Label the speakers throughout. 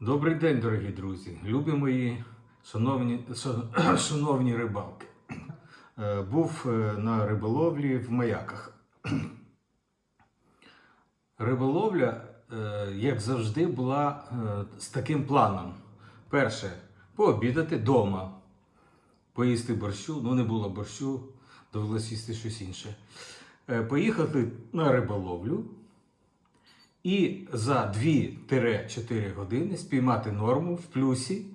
Speaker 1: Добрий день, дорогі друзі, любі мої шановні, шановні рибалки. Е, Був е, на риболовлі в маяках. Риболовля, е, як завжди, була з таким планом. Перше, пообідати вдома, поїсти борщу, ну не було борщу, довелося їсти щось інше. Поїхати на риболовлю і за 2-4 години спіймати норму в плюсі,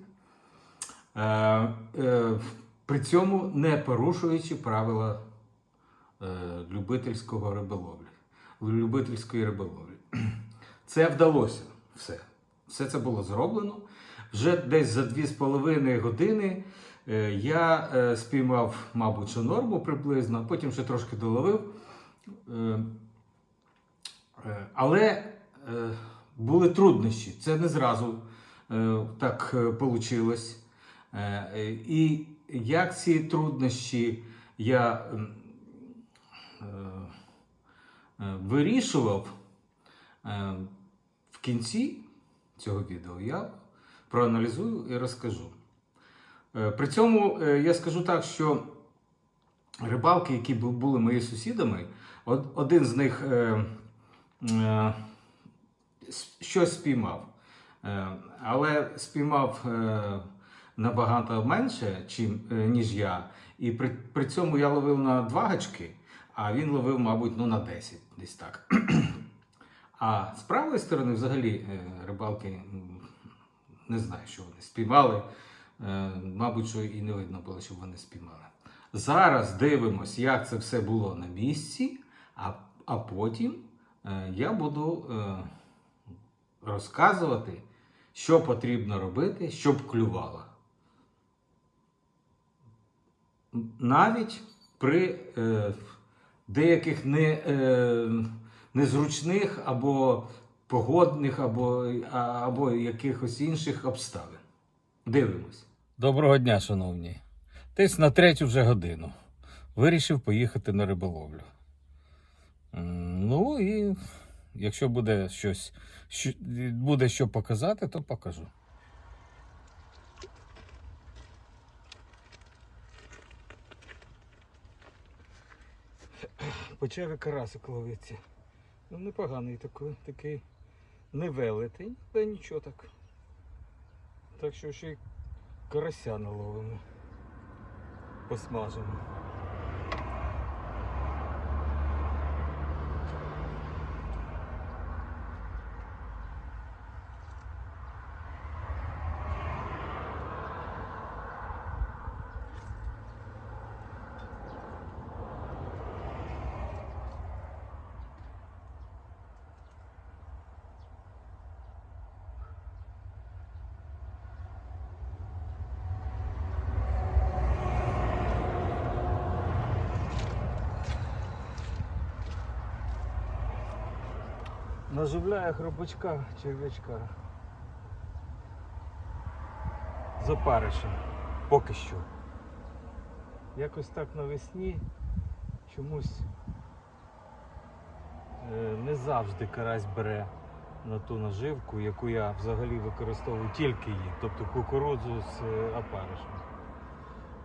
Speaker 1: е, е, при цьому не порушуючи правила е, любительського риболовлі, любительської риболовлі. Це вдалося все. Все це було зроблено. Вже десь за 2,5 години я спіймав, мабуть, що норму приблизно, потім ще трошки доловив. Але були труднощі. Це не зразу е, так вийшло. І як ці труднощі я е, е, вирішував е, в кінці цього відео, я проаналізую і розкажу. Е, При цьому е, я скажу так, що рибалки, які були мої сусідами, один з них е, е, щось спіймав. Е, Але спіймав е, набагато менше, е, ніж я. І при, при цьому я ловив на два гачки, а він ловив, мабуть, ну, на 10, десь так. А з правої сторони, взагалі, рибалки не знаю, що вони спіймали. Мабуть, що і не видно було, щоб вони спіймали. Зараз дивимось, як це все було на місці, а, а потім я буду розказувати, що потрібно робити, щоб клювало. Навіть при е, деяких не, е, незручних або погодних, або, або якихось інших обставин. Дивимось. Доброго дня, шановні. Десь на третю вже годину. Вирішив поїхати на риболовлю. Ну і якщо буде щось, що, буде що показати, то покажу. Почав карасик ловиться. Ну, непоганий такий, такий не велетень, але нічого так. Так що ще й карася наловимо. Посмажимо. Наживляє хробачка черв'ячка. З опаришем. Поки що. Якось так навесні чомусь е, не завжди карась бере на ту наживку, яку я взагалі використовую тільки її, тобто кукурудзу з е, опаришем.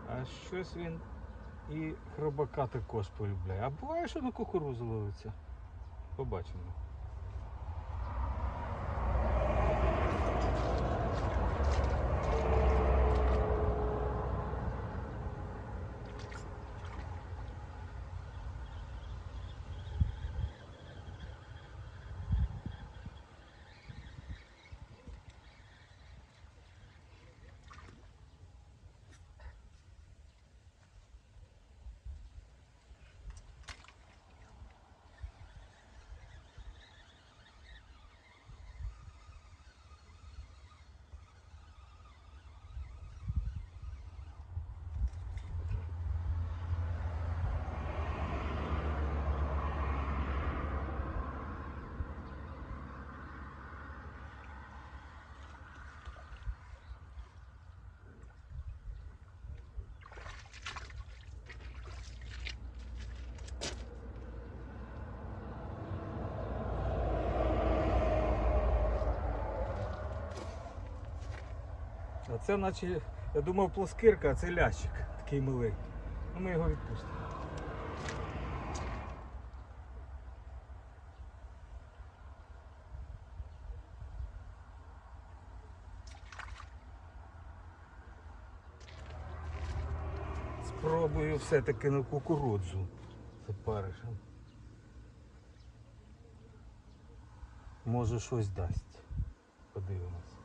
Speaker 1: А щось він і хробака також полюбляє. А буває, що на кукурудзу ловиться. Побачимо. А це наче, я думав, плоскирка, а це лящик такий милий. Ну ми його відпустимо. Спробую все-таки на кукурудзу з опаришем. Може щось дасть. Подивимось.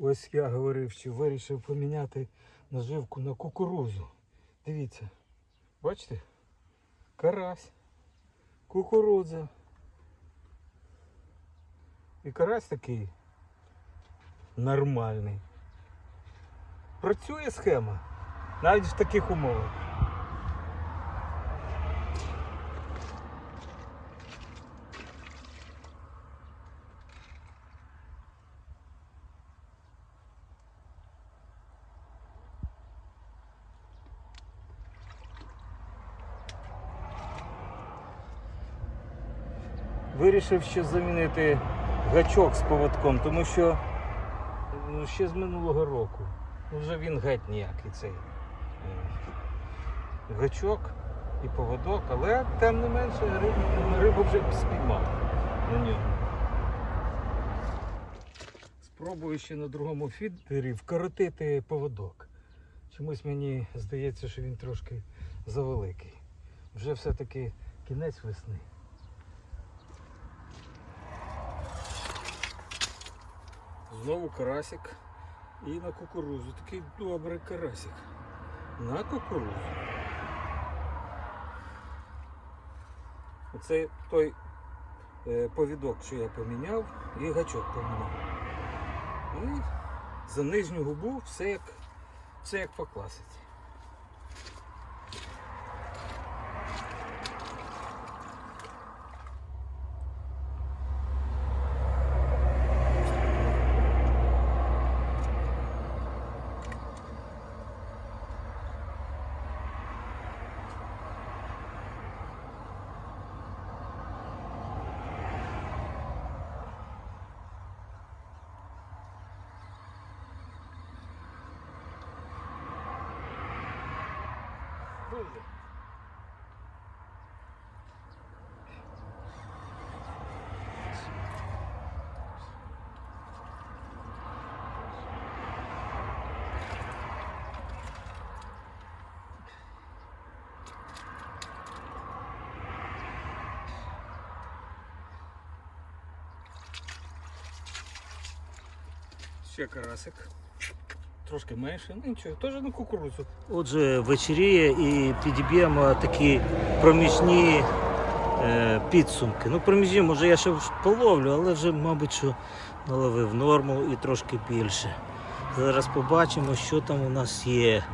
Speaker 1: Ось я говорив, що вирішив поміняти наживку на кукурузу. Дивіться, бачите? Карась, кукурудза. І карась такий нормальний. Працює схема навіть в таких умовах. Вирішив ще замінити гачок з поводком, тому що ну, ще з минулого року. Ну, вже він геть ніякий цей е, гачок і поводок, але тим не менше рибу, рибу вже спіймав на ньому. Спробую ще на другому фідері вкоротити поводок. Чомусь мені здається, що він трошки завеликий. Вже все-таки кінець весни. Знову карасик і на кукурузу. Такий добрий карасик. На кукурузу. Оце той е, повідок, що я поміняв, і гачок поміняв. І за нижню губу все як, все як по класиці. Друзі. Ще карасик. Трошки менше, ну нічого, теж на кукурудзу.
Speaker 2: Отже, вечеріє і підіб'ємо такі проміжні е, підсумки. Ну, проміжні, може я ще половлю, але вже, мабуть, що наловив норму і трошки більше. Зараз побачимо, що там у нас є.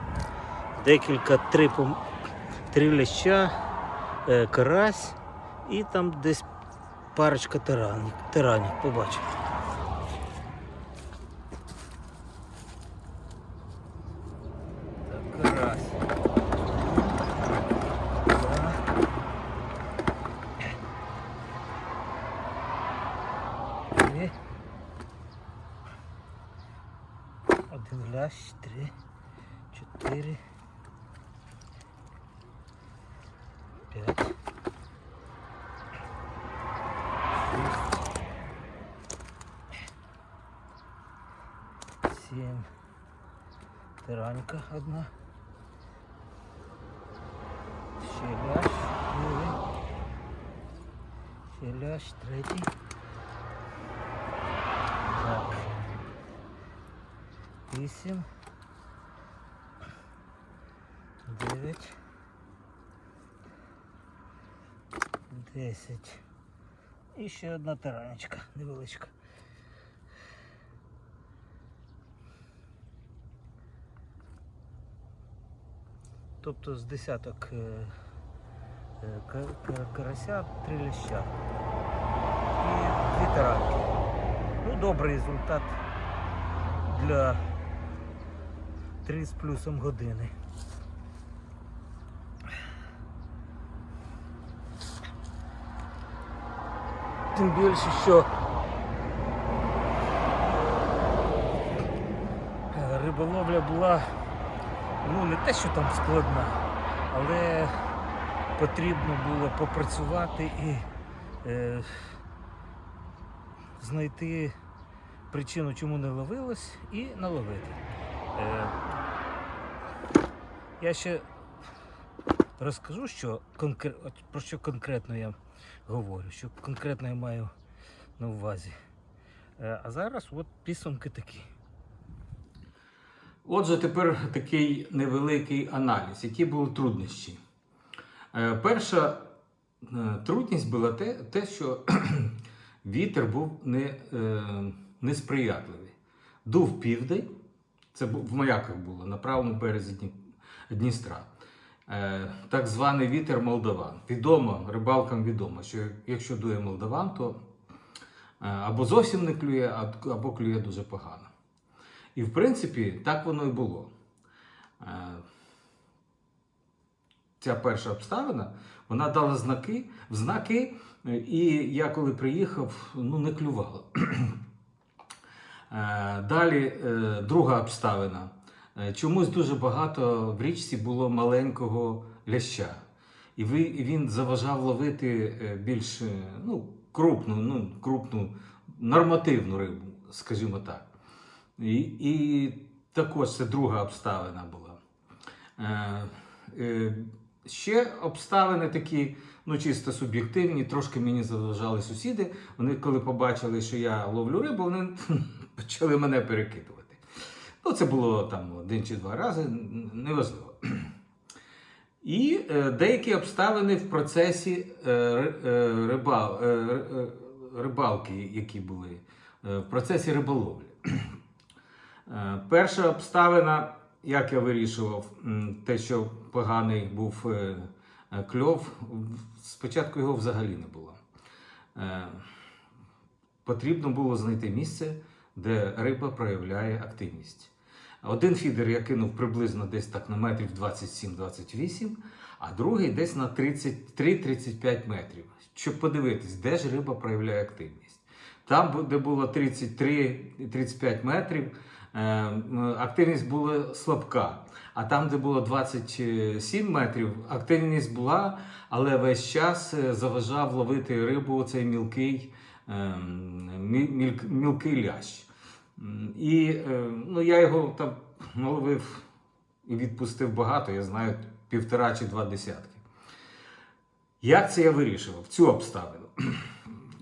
Speaker 2: Декілька три, три ляща, е, карась і там десь парочка таранів. Побачимо. лящ, три, чотири. П'ять. Шість. Сім. Тиранька одна. Ще лящ, другий. Ще лящ, третій. Вісім. Дев'ять. Десять. І ще одна таранечка невеличка. Тобто з десяток е, е, ка- ка- карася, три ляща і дві таранки. Ну, добрий результат для 3 з плюсом години. Тим більше, що риболовля була ну, не те, що там складна, але потрібно було попрацювати і е, знайти причину, чому не ловилось, і наловити. Е, я ще розкажу, що конкре... про що конкретно я говорю, що конкретно я маю на увазі. Е, а зараз от підсумки такі.
Speaker 1: Отже, тепер такий невеликий аналіз. Які були труднощі? Е, Перша трудність була те, те що вітер був не, несприятливий. Дув південь, це в маяках було на правому березі Дністра. Е, Так званий вітер Молдаван. Відомо, рибалкам відомо, що якщо дує Молдаван, то е, або зовсім не клює, або клює дуже погано. І в принципі, так воно і було. Е, Ця перша обставина, вона дала знаки, знаки, і я коли приїхав, ну не клювало. Е, Далі е, друга обставина. Е, Чомусь дуже багато в річці було маленького ляща. І він заважав ловити більш ну, крупну, ну, крупну, нормативну рибу, скажімо так. І, і також це друга обставина була. Е, е, ще обставини такі, ну чисто суб'єктивні, трошки мені заважали сусіди. Вони, коли побачили, що я ловлю рибу, вони почали мене перекидувати. Ну, це було там один чи два рази, неважливо. І е, деякі обставини в процесі е, е, рибал, е, е, рибалки, які були, е, в процесі риболовлі. Е, Перша обставина, як я вирішував, те, що поганий був е, е, кльов, спочатку його взагалі не було. Е, Потрібно було знайти місце, де риба проявляє активність. Один фідер я кинув приблизно десь так на метрів 27-28, а другий десь на 33-35 метрів, щоб подивитись, де ж риба проявляє активність. Там, де було 33-35 метрів, е, активність була слабка. А там, де було 27 метрів, активність була, але весь час е, заважав ловити рибу цей мілкий, мі- мілк- мілкий лящ. І е, ну, я його там наловив і відпустив багато, я знаю, півтора чи два десятки. Як це я вирішував? Цю обставину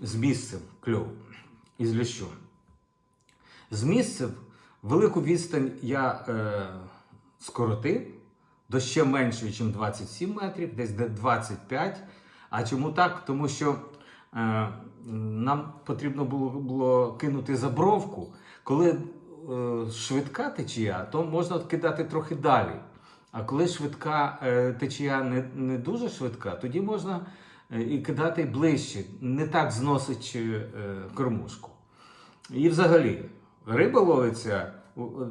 Speaker 1: з місцем кльову і з лящом. З місцем велику відстань я е, скоротив до ще меншої, ніж 27 метрів, десь де 25. А чому так? Тому що е, нам потрібно було, було кинути забровку. Коли е, швидка течія, то можна кидати трохи далі. А коли швидка е, течія не, не дуже швидка, тоді можна е, і кидати ближче, не так зносить е, кормушку. І взагалі, риба ловиться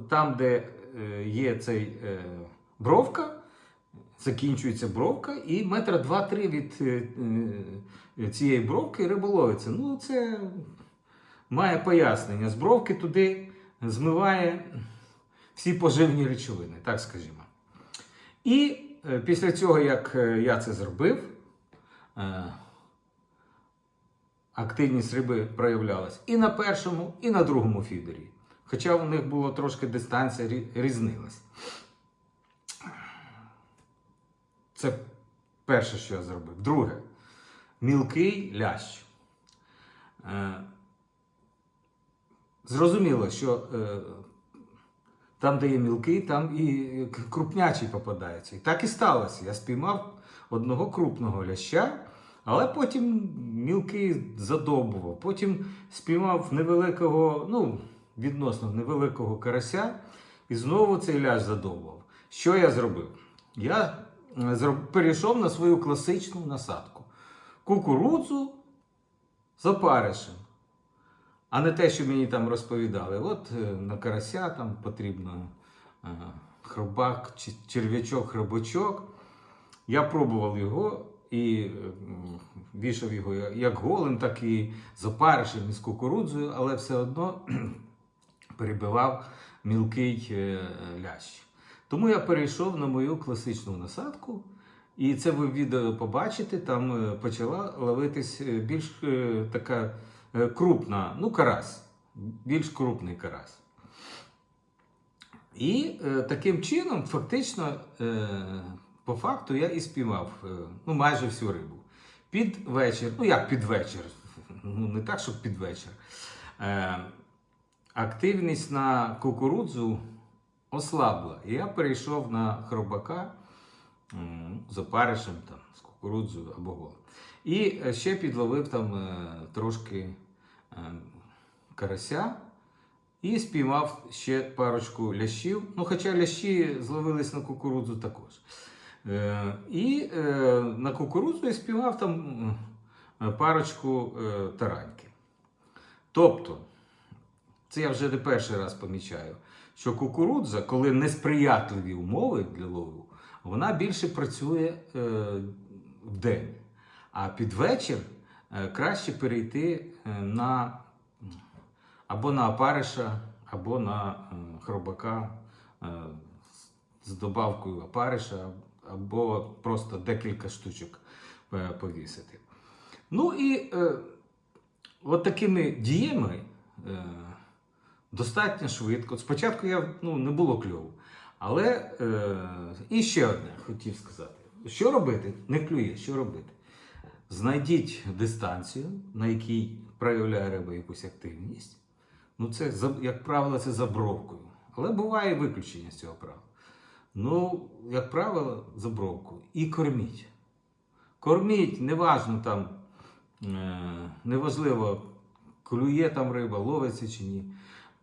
Speaker 1: там, де е, є цей е, бровка, закінчується бровка, і метра два-три від е, е, цієї бровки риба ловиться. Ну, це має пояснення. З бровки туди змиває всі поживні речовини, так скажімо. І е, після цього, як я це зробив, активність риби проявлялась і на першому, і на другому фідері. Хоча у них було трошки дистанція різнилась. Це перше, що я зробив. Друге, мілкий лящ. Е, Зрозуміло, що е, там, де є мілкий, там і крупнячий попадається. І так і сталося. Я спіймав одного крупного ляща, але потім мілкий задовбував. Потім спіймав невеликого, ну, відносно невеликого карася, і знову цей лящ задовбував. Що я зробив? Я перейшов на свою класичну насадку. Кукурудзу з опаришем. А не те, що мені там розповідали. От е, на карася там потрібно е, хробак, черв'ячок, хробачок. Я пробував його і е, вішав його як голим, так і з опаришем, і кукурудзою, але все одно перебивав мілкий лящ. Тому я перейшов на мою класичну насадку, і це ви відео побачите, там е, почала ловитись е, більш е, така крупна, ну, карась, більш крупний карась. І таким чином, фактично, по факту, я і спіймав ну, майже всю рибу. Під вечір, ну як під вечір, ну не так, щоб під вечір. Активність на кукурудзу ослабла. І я перейшов на хробака з опаришем, там, з кукурудзою або голом. І е, ще підловив там е, трошки е, карася. І спіймав ще парочку лящів. Ну, хоча лящі зловились на кукурудзу також. І на кукурудзу я спіймав там парочку тараньки. Тобто, це я вже не перший раз помічаю, що кукурудза, коли несприятливі умови для лову, вона більше працює е, день. А під вечір е, краще перейти е, на або на опариша, або на е, хробака е, з добавкою опариша, або просто декілька штучок е, повісити. Ну і е, от такими діями е, достатньо швидко. Спочатку я ну, не було кльову. Але е, і ще одне хотів сказати: що робити? Не клює, що робити? Знайдіть дистанцію, на якій проявляє риба якусь активність. Ну, це, як правило, це за бровкою. Але буває виключення з цього правила. Ну, як правило, за бровкою. І корміть. Корміть, неважно там, е, неважливо, клює там риба, ловиться чи ні.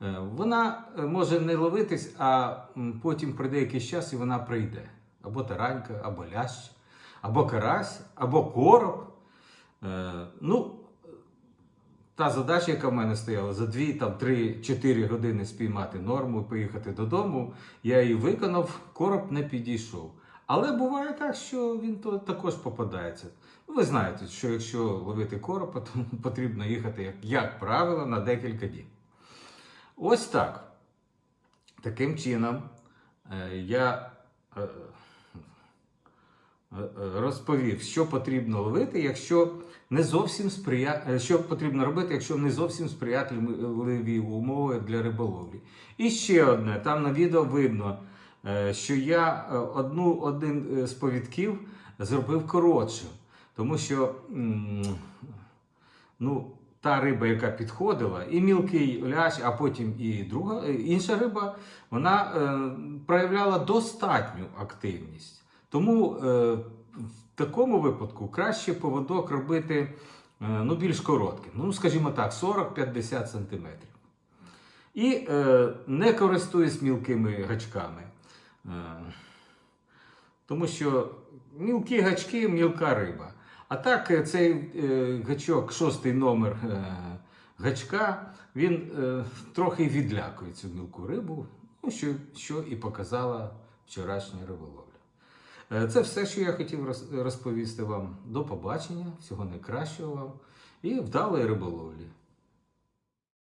Speaker 1: Е, Вона е, може не ловитись, а потім прийде якийсь час і вона прийде. Або таранька, або лящ, або карась, або короб. Е, Ну, та задача, яка в мене стояла, за 2, там, 3-4 години спіймати норму і поїхати додому, я її виконав, короб не підійшов. Але буває так, що він також попадається. Ви знаєте, що якщо ловити короба, то потрібно їхати, як правило, на декілька днів. Ось так. Таким чином, е, я е, е, розповів, що потрібно ловити, якщо не зовсім сприя... що потрібно робити, якщо не зовсім сприятливі умови для риболовлі. І ще одне, там на відео видно, що я одну, один з повідків зробив коротшим, тому що ну, та риба, яка підходила, і мілкий лящ, а потім і друга, е, інша риба, вона е, проявляла достатню активність. Тому е, в такому випадку краще поводок робити е, ну, більш коротким. Ну, скажімо так, 40-50 см. І е, не користуюсь мілкими гачками. Е, тому що мілкі гачки, мілка риба. А так, е, цей е, гачок, шостий номер е, гачка, він трохи відлякує цю мілку рибу, ну, що, що і показала вчорашня риболовля. Це все, що я хотів роз- розповісти вам. До побачення, всього найкращого вам і вдалої риболовлі.